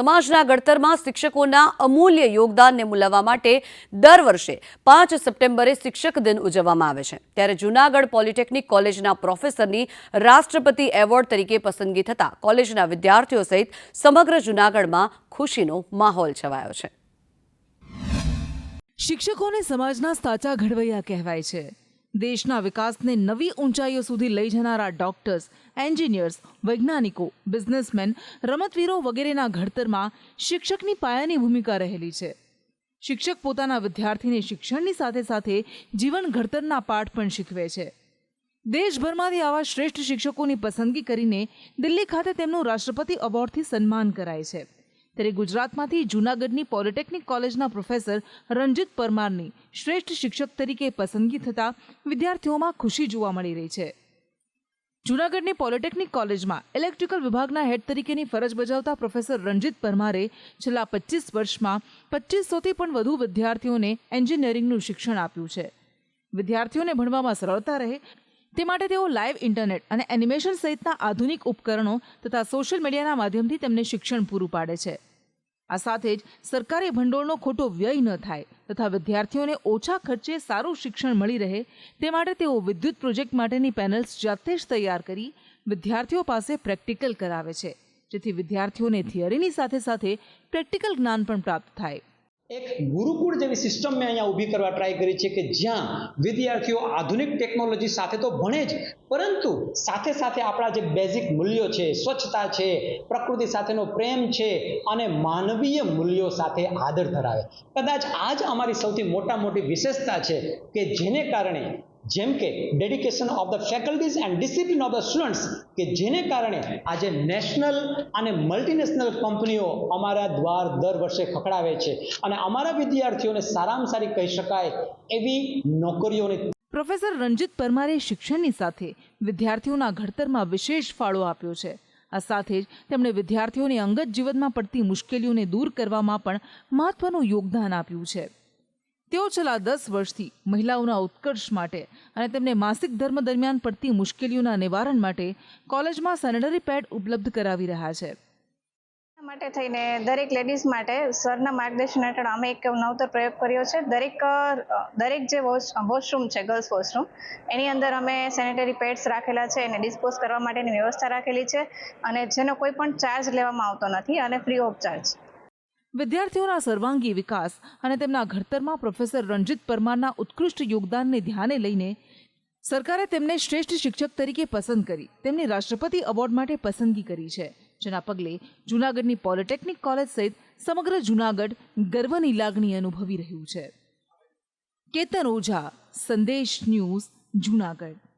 સમાજના ઘડતરમાં શિક્ષકોના અમૂલ્ય યોગદાનને મૂલવવા માટે દર વર્ષે પાંચ સપ્ટેમ્બરે શિક્ષક દિન ઉજવવામાં આવે છે. ત્યારે જૂનાગઢ પોલિટેકનિક કોલેજના પ્રોફેસરની રાષ્ટ્રપતિ એવોર્ડ તરીકે પસંદગી થતાં કોલેજના વિદ્યાર્થીઓ સહિત સમગ્ર જૂનાગઢમાં ખુશીનો માહોલ છવાયો છે. શિક્ષકોને સમાજના સાચા ઘડવૈયા કહેવાય છે. દેશના વિકાસને નવી ઊંચાઈઓ સુધી લઈ જનારા ડોક્ટર્સ, એન્જિનિયર્સ, વૈજ્ઞાનિકો, બિઝનેસમેન, રમતવીરો વગેરેના ઘડતરમાં શિક્ષકની પાયાની ભૂમિકા રહેલી છે. શિક્ષક પોતાના વિદ્યાર્થીને શિક્ષણની સાથે સાથે જીવન ઘડતરના પાઠ પણ શીખવે છે. દેશભરમાંથી આવા શ્રેષ્ઠ શિક્ષકોની પસંદગી કરીને દિલ્હી ખાતે તેમનું રાષ્ટ્રપતિ એવોર્ડથી સન્માન કરાય છે. ત્યારે ગુજરાતમાંથી જૂનાગઢની પોલિટેકનિક કોલેજના પ્રોફેસર રણજીત પરમારની શ્રેષ્ઠ શિક્ષક તરીકે પસંદગી થતાં વિદ્યાર્થીઓમાં ખુશી જોવા મળી રહી છે. જૂનાગઢની પોલિટેકનિક કોલેજમાં ઇલેક્ટ્રિકલ વિભાગના હેડ તરીકેની ફરજ બજાવતા પ્રોફેસર રણજીત પરમારે છેલ્લા પચીસ વર્ષમાં પચીસોથી પણ વધુ વિદ્યાર્થીઓને એન્જિનિયરિંગનું શિક્ષણ આપ્યું છે. વિદ્યાર્થીઓને ભણવામાં સરળતા રહે તે માટે તેઓ લાઈવ ઇન્ટરનેટ અને એનિમેશન સહિતના આધુનિક ઉપકરણો તથા સોશિયલ મીડિયાના માધ્યમથી તેમને શિક્ષણ પૂરું પાડે છે. આ સાથે જ સરકારી ભંડોળનો ખોટો વ્યય ન થાય તથા વિદ્યાર્થીઓને ઓછા ખર્ચે સારું શિક્ષણ મળી રહે તે માટે તેઓ વિદ્યુત પ્રોજેક્ટ માટેની પેનલ્સ જાતે જ તૈયાર કરી વિદ્યાર્થીઓ પાસે પ્રેક્ટિકલ કરાવે છે, જેથી વિદ્યાર્થીઓને થિયરીની સાથે સાથે પ્રેક્ટિકલ જ્ઞાન પણ પ્રાપ્ત થાય. એક ગુરુકુળ જેવી સિસ્ટમ મેં અહીંયા ઊભી કરવા ટ્રાય કરી છે કે જ્યાં વિદ્યાર્થીઓ આધુનિક ટેકનોલોજી સાથે તો ભણે જ, પરંતુ સાથે સાથે આપણા જે બેઝિક મૂલ્યો છે, સ્વચ્છતા છે, પ્રકૃતિ સાથેનો પ્રેમ છે અને માનવીય મૂલ્યો સાથે આદર ધરાવે. કદાચ આ જ અમારી સૌથી મોટા મોટી વિશેષતા છે કે જેને કારણે જેમ કે dedication of the faculties and discipline of the students કે જેને કારણે આજે નેશનલ અને મલ્ટીનેશનલ કંપનીઓ અમારા દ્વાર દર વર્ષે ખખડાવે છે. અને અમારા વિદ્યાર્થીઓને સારામાં સારી કહી શકાય એવી નોકરીઓની પ્રોફેસર રંજીત પરમારે શિક્ષણની સાથે વિદ્યાર્થીઓના ઘડતરમાં વિશેષ ફાળો આપ્યો છે. આ સાથે જ તેમણે વિદ્યાર્થીઓને અંગત જીવનમાં પડતી મુશ્કેલીઓને દૂર કરવામાં પણ મહત્વનું યોગદાન આપ્યું છે. તેઓ છેલ્લા દસ વર્ષથી મહિલાઓના ઉત્કર્ષ માટે અને તેમને માસિક ધર્મ દરમિયાન પડતી મુશ્કેલીઓના નિવારણ માટે કોલેજમાં સેનેટરી પેડ ઉપલબ્ધ કરાવી રહ્યા છે. માટે થઈને દરેક લેડીઝ માટે સરના માર્ગદર્શન હેઠળ અમે એક નવતર પ્રયોગ કર્યો છે. દરેક દરેક જે વોશ, વોશરૂમ છે, ગર્લ્સ વોશરૂમ, એની અંદર અમે સેનેટરી પેડ્સ રાખેલા છે એને ડિસ્પોઝ કરવા માટેની વ્યવસ્થા રાખેલી છે અને જેનો કોઈ પણ ચાર્જ લેવામાં આવતો નથી અને ફ્રી ઓફ ચાર્જ. વિદ્યાર્થીઓના સર્વાંગી વિકાસ અને તેમના ઘડતરમાં પ્રોફેસર રણજીત પરમારના ઉત્કૃષ્ટ યોગદાનને ધ્યાને લઈને સરકારે તેમને શ્રેષ્ઠ શિક્ષક તરીકે પસંદ કરી, તેમની રાષ્ટ્રપતિ એવોર્ડ માટે પસંદગી કરી છે. જેના પગલે જૂનાગઢની પોલિટેકનિક કોલેજ સહિત સમગ્ર જૂનાગઢ ગર્વની લાગણી અનુભવી રહ્યું છે. કેતન ઓઝા, સંદેશ ન્યૂઝ, જૂનાગઢ.